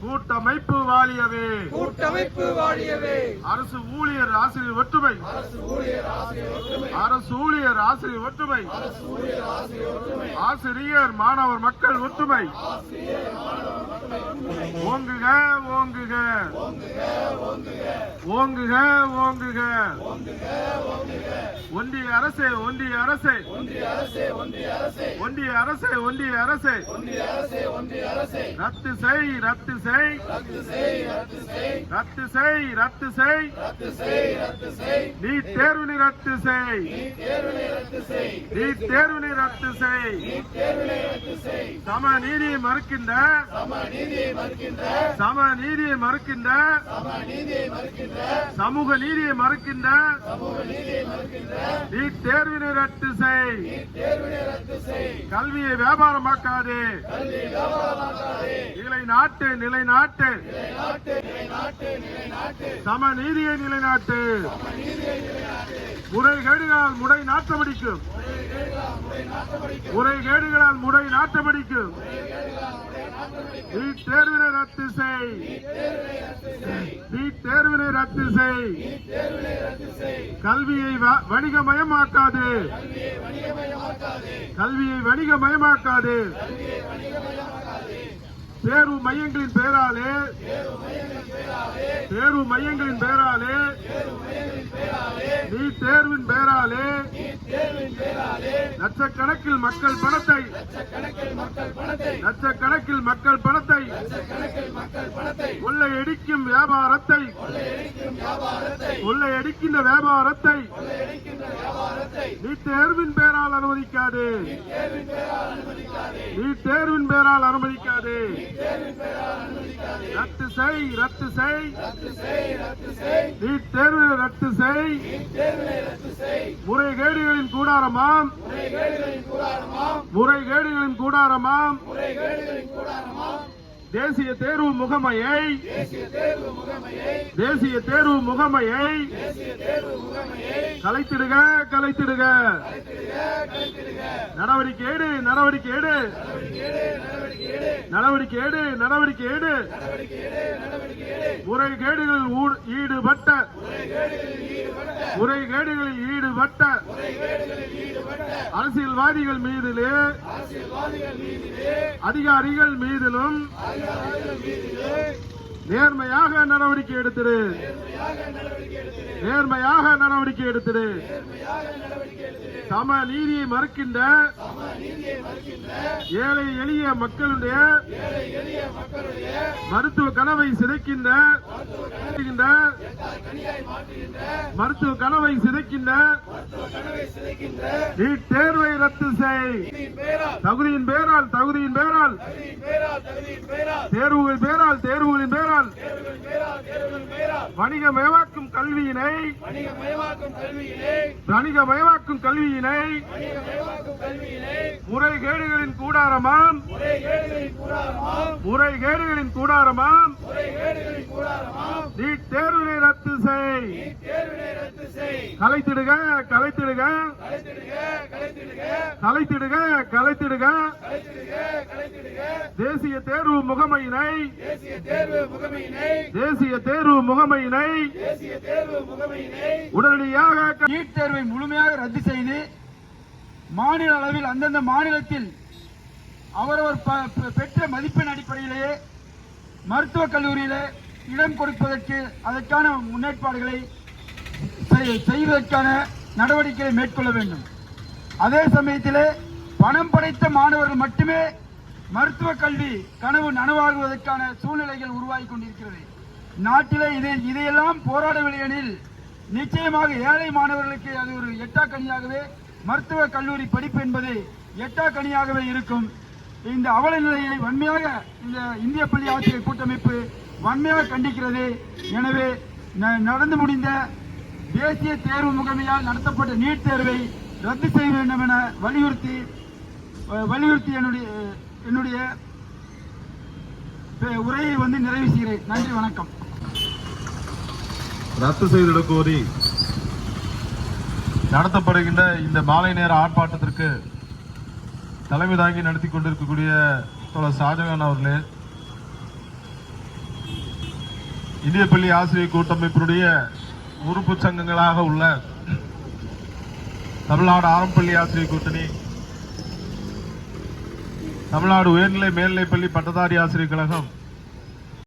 கூட்டமைப்பு வாழியவே கூட்டமைப்பு வாழியவே அரசு ஊழியர் ஆசிரியர் ஒற்றுமை. அரசு ஊழியர் ஆசிரியர் ஒற்றுமை. ஆசிரியர் மாணவர் மக்கள் ஒற்றுமை. ஓங்குக ஓங்குக. ஓங்குக ஓங்குக. ஒன்றிய அரசே ஒன்றிய அரசே. ஒன்றிய அரசே ஒன்றிய அரசே. ரத்து செய் ரத்து செய். ரத்து செய் ரத்து செய். நீ தேர்வு ரத்து செய். நீட் தேர்வினை ரத்து செய். சம நீதியை மறுக்கின்ற சம நீதியை மறுக்கின்ற சமூக நீதியை மறுக்கின்ற நீட் தேர்வினை ரத்து செய். கல்வியை வியாபாரமாக்காதே. நாட்டு நிலை நாட்டு சம நீதியை நிலைநாட்டு. முறைகேடுகளால் முறை நாட்டமடிக்கும் முறைகேடுகளால் முறை நாட்டமடிக்கும் நீட் தேர்வினை ரத்து செய். நீட் தேர்வினை ரத்து செய். கல்வியை வ- வணிகமயமாக்காது. கல்வியை வணிகமயமாக்காது. தேர்வு மையங்களின் பெயராலே தேர்வு மையங்களின் பெயராலே நீ தேர்வின் பெயராலே லட்சக்கணக்கில் மக்கள் பணத்தை லட்சக்கணக்கில் மக்கள் பணத்தை கொள்ளையடிக்கும் வியாபாரத்தை கொள்ளையடிக்கின்ற வியாபாரத்தை நீ தேர்வின் பெயரால் அனுமதிக்காது. நீ தேர்வின் பெயரால் அனுமதிக்காது. ரத்து செய் ரத்து செய். நீ தேர்வு ரத்து செய். முறைகேடுகளின் கூடாரமாம். முறைகேடுகளின் கூடாரமாம். தேசிய தேர்வு முகமையை. தேசிய தேர்வு முகமையை. கலைத்திடுக கலைத்திடுக. நடவடிக்கை ஏடு நடவடிக்கை ஏடு நடவடிக்கை ஏடு நடவடிக்கை ஏடு முறைகேடுகளில் ஈடுபட்ட. முறைகேடுகளில் ஈடுபட்ட. அரசியல்வாதிகள் மீதிலே. அதிகாரிகள் மீதிலும். நேர்மையாக நடவடிக்கை எடுத்திரு நேர்மையாக நடவடிக்கை எடுத்திரு சம நீதியை மறுக்கின்ற ஏழை எளிய மக்களுடைய மருத்துவ கனவை சிதைக்கின்ற மருத்துவ கனவை சிதைக்கின்ற நீட் தேர்வை ரத்து செய் தகுதியின் பேரால். தகுதியின் பேரால் தேர்வுகள் பேரால். தேர்வுகளின் பேரால் வணிகமயமாக்கும் கல்வியினை. வணிகமயமாக்கும் கல்வியினை. முறைகேடுகளின் கூடாரமாம். முறைகேடுகளின் கூடாரமாம். நீட் தேர்வினை ரத்து செய். கலைத்திடுக கலைத்திடுக. கலைத்திடுக கலைத்திடுக. தேசிய தேர்வு முகமையினை. தேசிய தேர்வு முகமையினை. உடனடியாக நீட் தேர்வை முழுமையாக ரத்து செய்து மாநில அளவில் அந்தந்த மாநிலத்தில் அவரவர் ப- பெ- பெற்ற மதிப்பெண் அடிப்படையிலேயே மருத்துவக் கல்லூரியிலே இடம் கொடுப்பதற்கு அதற்கான முன்னேற்பாடுகளை செய்வதற்கான நடவடிக்கைகளை மேற்கொள்ள வேண்டும். அதே சமயத்திலே பணம் படைத்த மாணவர்கள் மட்டுமே மருத்துவ கல்வி கனவு நனவாகுவதற்கான சூழ்நிலைகள் உருவாகி கொண்டிருக்கிறது. நாட்டிலே இதை இதையெல்லாம் போராடவில்லை எனில் நிச்சயமாக ஏழை மாணவர்களுக்கு அது ஒரு எட்டாக்கனியாகவே மருத்துவ கல்லூரி படிப்பு என்பது எட்டாக்கனியாகவே இருக்கும். இந்த அவல நிலையை வன்மையாக இந்த இந்திய பள்ளி ஆசிரியர் கூட்டமைப்பு வன்மையாக கண்டிக்கிறது. எனவே ந- நடந்து முடிந்த தேசிய தேர்வு முகமையால் நடத்தப்பட்ட நீட் தேர்வை ரத்து செய்ய வேண்டும் என வலியுறுத்தி வலியுறுத்தி என்னுடைய என்னுடைய உரையை வந்து நிறைவு செய்கிறேன். நன்றி வணக்கம். ரத்து செய்திட கோரி நடத்தப்படுகின்ற இந்த மாலை நேர ஆர்ப்பாட்டத்திற்கு தலைமை தாங்கி நடத்தி கொண்டிருக்கக்கூடிய தோழர் ஷாஜகான் அவர்களே இந்திய பள்ளி ஆசிரியர் கூட்டமைப்பினுடைய உறுப்பு சங்கங்களாக உள்ள தமிழ்நாடு ஆரம்பப்பள்ளி ஆசிரியர் கூட்டணி தமிழ்நாடு உயர்நிலை மேல்நிலைப்பள்ளி பட்டதாரி ஆசிரியர் கழகம்